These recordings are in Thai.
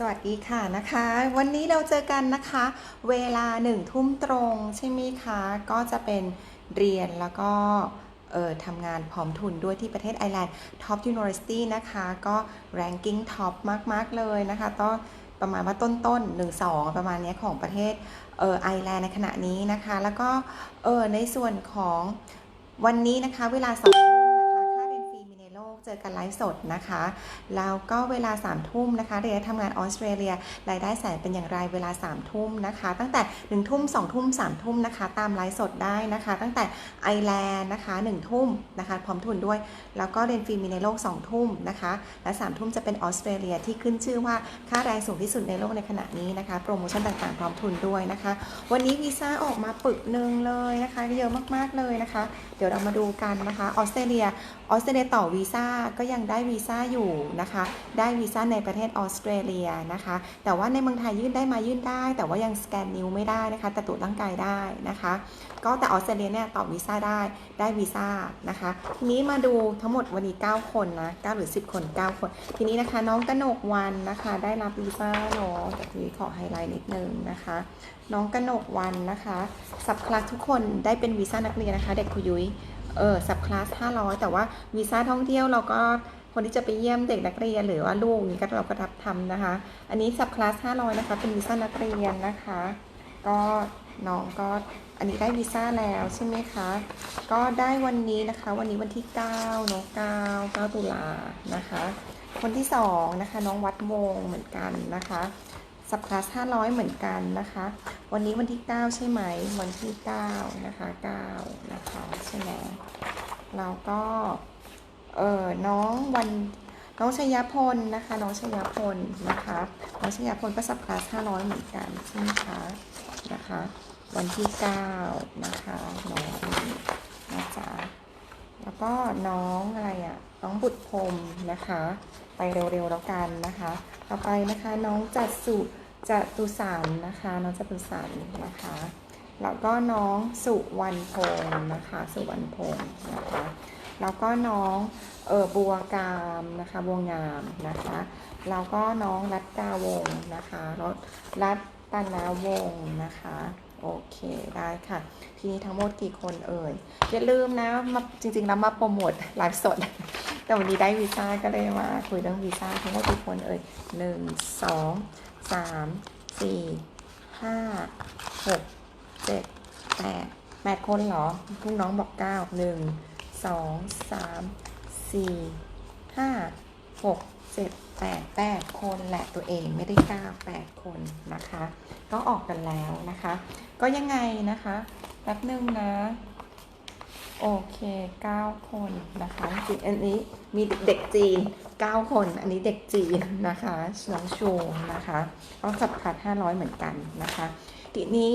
สวัสดีค่ะนะคะ วันนี้เราเจอกันนะคะ เวลาหนึ่งทุ่มตรงใช่ไหมคะ ก็จะเป็นเรียนแล้วก็เอ่อทำงานพร้อมทุนด้วยที่ประเทศไอร์แลนด์ Top University นะคะ ก็ ranking top มาก ๆ เลยนะคะต้องประมาณว่าต้นๆ1 2ประมาณเนี้ยของประเทศเออไอร์แลนด์ในขณะนี้นะคะ แล้วก็เออในส่วนของวันนี้นะคะ เวลาสอง เจอกันไลฟ์สดนะคะ แล้วก็เวลา3ามทุ่มนะคะเรียนทำงานออสเตรเลีย รายได้แสนเป็นอย่างไรเวลา3ามทุ่มนะคะ ตั้งแต่1นึ่ทุ่มสองทุ่มสามทุ่มนะคะ ตามไลฟ์สดได้นะคะ ตั้งแต่ไอแลนด์นะคะ1นึ่ทุ่มนะคะ พร้อมทุนด้วย แล้วก็เรียนฟรีมีในโลก2ทุ่มนะคะ และ3ามทุ่มจะเป็นออสเตรเลียที่ขึ้นชื่อว่าค่าแรงสูงที่สุดในโลกในขณะนี้นะคะ โปรโมชั่นต่างๆ พร้อมทุนด้วยนะคะ วันนี้วีซ่าออกมาปึกหนึ่งเลยนะคะ เยอะมากๆเลยนะคะ เดี๋ยวเรามาดูกันนะคะออสเตรเลียออสเตรเลียต่อวีซ่าก็ยังได้วีซ่าอยู่นะคะ ได้วีซ่าในประเทศออสเตรเลียนะคะ แต่ว่าในเมืองไทยยื่นได้มายื่นได้ แต่ว่ายังสแกนนิ้วไม่ได้นะคะ แต่ตรวจร่างกายได้นะคะ ก็แต่ออสเตรเลียเนี่ยต่อวีซ่าได้ได้วีซ่านะคะทีนี้มาดูทั้งหมดวันนี้ 9 คนนะ9หรือ 10 คน 9 คน ทีนี้นะคะน้องกนกวันนะคะ ได้รับวีซ่าเนาะแต่ทีนี้ขอไฮไลท์นิดนึงนะคะน้องกนกวันนะคะสับคลาสทุกคนได้เป็นวีซ่านักเรียนนะคะ เด็กคุยยุ้ย เออสับคลาส500 แต่ว่าวีซ่าท่องเที่ยวเราก็คนที่จะไปเยี่ยมเด็กนักเรียนหรือว่าลูกนี่ก็เราก็รับทำนะคะ อันนี้สับคลาส500นะคะ เป็นวีซ่านักเรียนนะคะ ก็น้องก็อันนี้ได้วีซ่าแล้วใช่ไหมคะ ก็ได้วันนี้นะคะ วันนี้วันที่9เนาะ9 9ตุลานะคะ คนที่2นะคะน้องวัดมงเหมือนกันนะคะ สับคลาส500 เหมือนกันนะคะ วันนี้วันที่ 9 ใช่ไหม วันที่ 9 นะคะ 9 นะคะ ใช่ไหมแล้วก็ เออน้องวันน้องชยพลนะคะ น้องชยพลนะคะ น้องชยพลก็สับคลาส500 เหมือนกันใช่ไหมคะนะคะ วันที่ 9 นะคะน้องนี่นะจ๊ะแล้วก็น้องอะไรอะ่ะน้องบุตรพรมนะคะ ไปเร็วๆแล้วกันนะคะ ต่อไปนะคะน้องจัดสุ จตุสารนะคะ น้องจตุสารนะคะ แล้วก็น้องสุวรรณพงศ์นะคะ สุวรรณพงศ์นะคะ แล้วก็น้องเออบัวกามนะคะบัวงามนะคะแล้วก็น้องรัตดาวงนะคะรถรัตตนาวงนะคะ โอเคได้ค่ะ ทีนี้ทั้งหมดกี่คนเอ่ยอย่าลืมนะมาจริงๆแล้วมาโปรโมทไลฟ์สด แต่วันนี้ได้วีซ่าก็เลยมาคุยเรื่องวีซ่าทั้งหมดกี่คนเอ่ยหนึ่งสองสามสี่ห้าหกเจ็ดแปดแปดคนเหรอพวกน้องบอกเก้าหนึ่งสองสามสี่ห้าหกเจ็ดแปดแปดคนแหละตัวเองไม่ได้เก้าแปดคนนะคะ ก็ออกกันแล้วนะคะ ก็ยังไงนะคะแป๊บนึงนะ โอเค 9 คนนะคะจริงอันนี้มีเด็กจีน 9 คน อันนี้เด็กจีนนะคะน้องชว์นะคะก็สับขาด500 เหมือนกันนะคะ ทีนี้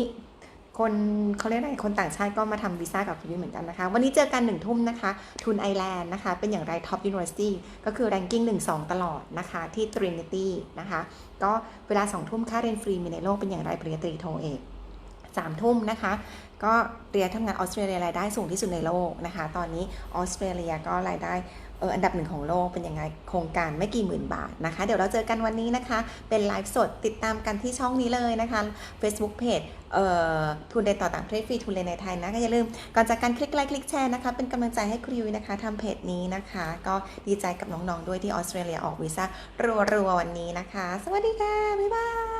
คนเขาเรียกอะไรคนต่างชาติก็มาทำวีซ่ากับคุณวิเหมือนกันนะคะ วันนี้เจอกันหนึ่งทุ่มนะคะ ทุนไอแลนด์นะคะ เป็นอย่างไร Top University ก็คือ ranking 1 2ตลอดนะคะ ที่ Trinity นะคะ ก็เวลา2ทุ่มค่าเรียนฟรีมีในโลกเป็นอย่างไรปริญญาตรีโทเอก สามทุ่มนะคะ ก็เรียนทำงานออสเตรเลียรายได้สูงที่สุดในโลกนะคะ ตอนนี้ออสเตรเลียก็รายได้อันดับหนึ่งของโลกเป็นยังไงโครงการไม่กี่หมื่นบาทนะคะ เดี๋ยวเราเจอกันวันนี้นะคะ เป็นไลฟ์สดติดตามกันที่ช่องนี้เลยนะคะ Facebook Page เอ่อทุนเรียนต่อต่างประเทศฟรีทุนเรียนในไทยนะก็อย่าลืมก่อนจากการคลิกไลค์คลิกแชร์นะคะ เป็นกำลังใจให้ครูยุ้ยนะคะทำเพจนี้นะคะ ก็ดีใจกับน้องๆด้วยที่ออสเตรเลียออกวีซ่ารัวๆวันนี้นะคะ สวัสดีค่ะ บ๊ายบาย